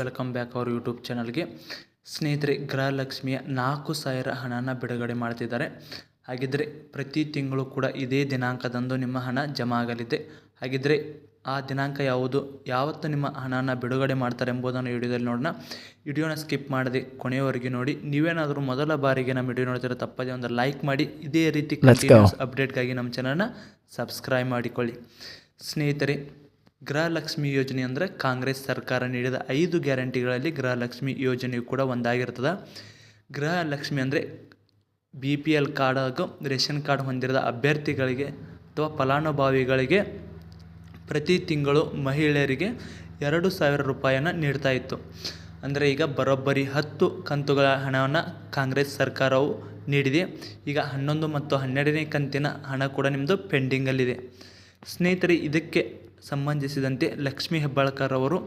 Welcome back our YouTube ಚಾನಲ್ಗೆ ಸ್ನೇಹಿತರೆ ಗೃಹಲಕ್ಷ್ಮಿಯ ನಾಲ್ಕು ಸಾವಿರ ಹಣನ ಬಿಡುಗಡೆ ಮಾಡ್ತಿದ್ದಾರೆ. ಹಾಗಿದ್ದರೆ ಪ್ರತಿ ತಿಂಗಳು ಕೂಡ ಇದೇ ದಿನಾಂಕದಂದು ನಿಮ್ಮ ಹಣ ಜಮಾ ಆಗಲಿದೆ. ಹಾಗಿದ್ದರೆ ಆ ದಿನಾಂಕ ಯಾವುದು ಯಾವತ್ತು ನಿಮ್ಮ ಹಣನ ಬಿಡುಗಡೆ ಮಾಡ್ತಾರೆ ಎಂಬುದನ್ನು ವಿಡಿಯೋದಲ್ಲಿ ನೋಡೋಣ. ವಿಡಿಯೋನ ಸ್ಕಿಪ್ ಮಾಡದೆ ಕೊನೆಯವರೆಗೆ ನೋಡಿ. ನೀವೇನಾದರೂ ಮೊದಲ ಬಾರಿಗೆ ನಮ್ಮ ವಿಡಿಯೋ ನೋಡ್ತಿರೋ ತಪ್ಪದೆ ಒಂದು ಲೈಕ್ ಮಾಡಿ. ಇದೇ ರೀತಿ ಕಂಟಿನ್ಯೂಸ್ ಅಪ್ಡೇಟ್ಗಾಗಿ ನಮ್ಮ ಚಾನಲ್ನ ಸಬ್ಸ್ಕ್ರೈಬ್ ಮಾಡಿಕೊಳ್ಳಿ. ಸ್ನೇಹಿತರೆ ಗೃಹಲಕ್ಷ್ಮಿ ಯೋಜನೆ ಅಂದರೆ ಕಾಂಗ್ರೆಸ್ ಸರ್ಕಾರ ನೀಡಿದ ಐದು ಗ್ಯಾರಂಟಿಗಳಲ್ಲಿ ಗೃಹಲಕ್ಷ್ಮಿ ಯೋಜನೆಯು ಕೂಡ ಒಂದಾಗಿರ್ತದೆ. ಗೃಹಲಕ್ಷ್ಮಿ ಅಂದರೆ ಬಿ ಪಿ ಎಲ್ ಕಾರ್ಡ್ ಹಾಗೂ ರೇಷನ್ ಕಾರ್ಡ್ ಹೊಂದಿರದ ಅಭ್ಯರ್ಥಿಗಳಿಗೆ ಅಥವಾ ಫಲಾನುಭವಿಗಳಿಗೆ ಪ್ರತಿ ತಿಂಗಳು ಮಹಿಳೆಯರಿಗೆ ಎರಡು ಸಾವಿರ ರೂಪಾಯಿಯನ್ನು ನೀಡ್ತಾ ಇತ್ತು. ಅಂದರೆ ಈಗ ಬರೋಬ್ಬರಿ ಹತ್ತು ಕಂತುಗಳ ಹಣವನ್ನು ಕಾಂಗ್ರೆಸ್ ಸರ್ಕಾರವು ನೀಡಿದೆ. ಈಗ ಹನ್ನೊಂದು ಮತ್ತು ಹನ್ನೆರಡನೇ ಕಂತಿನ ಹಣ ಕೂಡ ನಿಮ್ಮದು ಪೆಂಡಿಂಗಲ್ಲಿದೆ. ಸ್ನೇಹಿತರೆ, ಇದಕ್ಕೆ ಸಂಬಂಧಿಸಿದಂತೆ ಲಕ್ಷ್ಮೀ ಹೆಬ್ಬಾಳ್ಕರ್ ಅವರು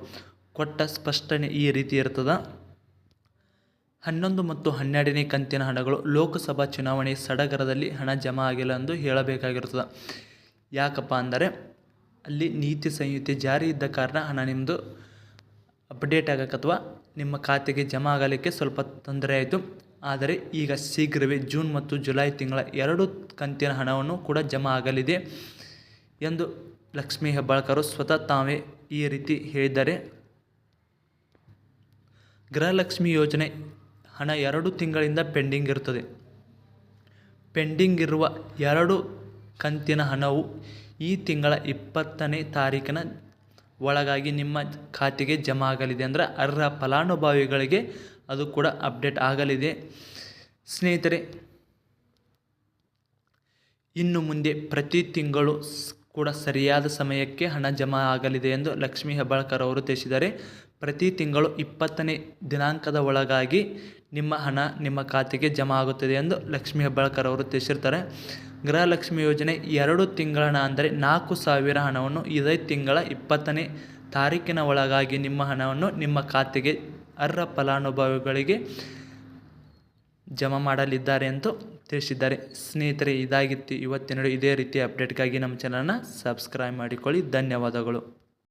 ಕೊಟ್ಟ ಸ್ಪಷ್ಟನೆ ಈ ರೀತಿ ಇರ್ತದೆ. ಹನ್ನೊಂದು ಮತ್ತು ಹನ್ನೆರಡನೇ ಕಂತಿನ ಹಣಗಳು ಲೋಕಸಭಾ ಚುನಾವಣೆ ಸಡಗರದಲ್ಲಿ ಹಣ ಜಮಾ ಆಗಿಲ್ಲ ಎಂದು ಹೇಳಬೇಕಾಗಿರ್ತದೆ. ಯಾಕಪ್ಪ ಅಂದರೆ ಅಲ್ಲಿ ನೀತಿ ಸಂಹಿತೆ ಜಾರಿ ಇದ್ದ ಕಾರಣ ಹಣ ನಿಮ್ಮದು ಅಪ್ಡೇಟ್ ಆಗಕ್ಕೆ ಅಥವಾ ನಿಮ್ಮ ಖಾತೆಗೆ ಜಮಾ ಆಗಲಿಕ್ಕೆ ಸ್ವಲ್ಪ ತೊಂದರೆ ಆಯಿತು. ಆದರೆ ಈಗ ಶೀಘ್ರವೇ ಜೂನ್ ಮತ್ತು ಜುಲೈ ತಿಂಗಳ ಎರಡು ಕಂತಿನ ಹಣವನ್ನು ಕೂಡ ಜಮಾ ಆಗಲಿದೆ ಎಂದು ಲಕ್ಷ್ಮೀ ಹೆಬ್ಬಾಳ್ಕರು ಸ್ವತಃ ತಾವೇ ಈ ರೀತಿ ಹೇಳಿದ್ದಾರೆ. ಗೃಹಲಕ್ಷ್ಮಿ ಯೋಜನೆ ಹಣ ಎರಡು ತಿಂಗಳಿಂದ ಪೆಂಡಿಂಗ್ ಇರುತ್ತದೆ. ಪೆಂಡಿಂಗ್ ಇರುವ ಎರಡು ಕಂತಿನ ಹಣವು ಈ ತಿಂಗಳ ಇಪ್ಪತ್ತನೇ ತಾರೀಕಿನ ಒಳಗಾಗಿ ನಿಮ್ಮ ಖಾತೆಗೆ ಜಮಾ ಆಗಲಿದೆ ಅಂದರೆ ಅರ್ಹ ಫಲಾನುಭವಿಗಳಿಗೆ ಅದು ಕೂಡ ಅಪ್ಡೇಟ್ ಆಗಲಿದೆ. ಸ್ನೇಹಿತರೆ, ಇನ್ನು ಮುಂದೆ ಪ್ರತಿ ತಿಂಗಳು ಕೂಡ ಸರಿಯಾದ ಸಮಯಕ್ಕೆ ಹಣ ಜಮಾ ಆಗಲಿದೆ ಎಂದು ಲಕ್ಷ್ಮೀ ಹೆಬ್ಬಾಳ್ಕರ್ ಅವರು ತಿಳಿಸಿದ್ದಾರೆ. ಪ್ರತಿ ತಿಂಗಳು ಇಪ್ಪತ್ತನೇ ದಿನಾಂಕದ ಒಳಗಾಗಿ ನಿಮ್ಮ ಹಣ ನಿಮ್ಮ ಖಾತೆಗೆ ಜಮಾ ಆಗುತ್ತದೆ ಎಂದು ಲಕ್ಷ್ಮೀ ಹೆಬ್ಬಾಳ್ಕರ್ ಅವರು ತಿಳಿಸಿರ್ತಾರೆ. ಗೃಹಲಕ್ಷ್ಮಿ ಯೋಜನೆ ಎರಡು ತಿಂಗಳ ಅಂದರೆ ನಾಲ್ಕು ಸಾವಿರ ಹಣವನ್ನು ಇದೇ ತಿಂಗಳ ಇಪ್ಪತ್ತನೇ ತಾರೀಕಿನ ಒಳಗಾಗಿ ನಿಮ್ಮ ಹಣವನ್ನು ನಿಮ್ಮ ಖಾತೆಗೆ ಅರ್ಹ ಫಲಾನುಭವಿಗಳಿಗೆ ಜಮಾ ಮಾಡಲಿದ್ದಾರೆ ಎಂದು ತಿಳಿಸಿದ್ದಾರೆ. ಸ್ನೇಹಿತರೆ, ಇದಾಗಿತ್ತು. ಇವತ್ತಿನ ಇದೇ ರೀತಿಯ ಅಪ್ಡೇಟ್ಗಾಗಿ ನಮ್ಮ ಚಾನಲ್ನ ಸಬ್ಸ್ಕ್ರೈಬ್ ಮಾಡಿಕೊಳ್ಳಿ. ಧನ್ಯವಾದಗಳು.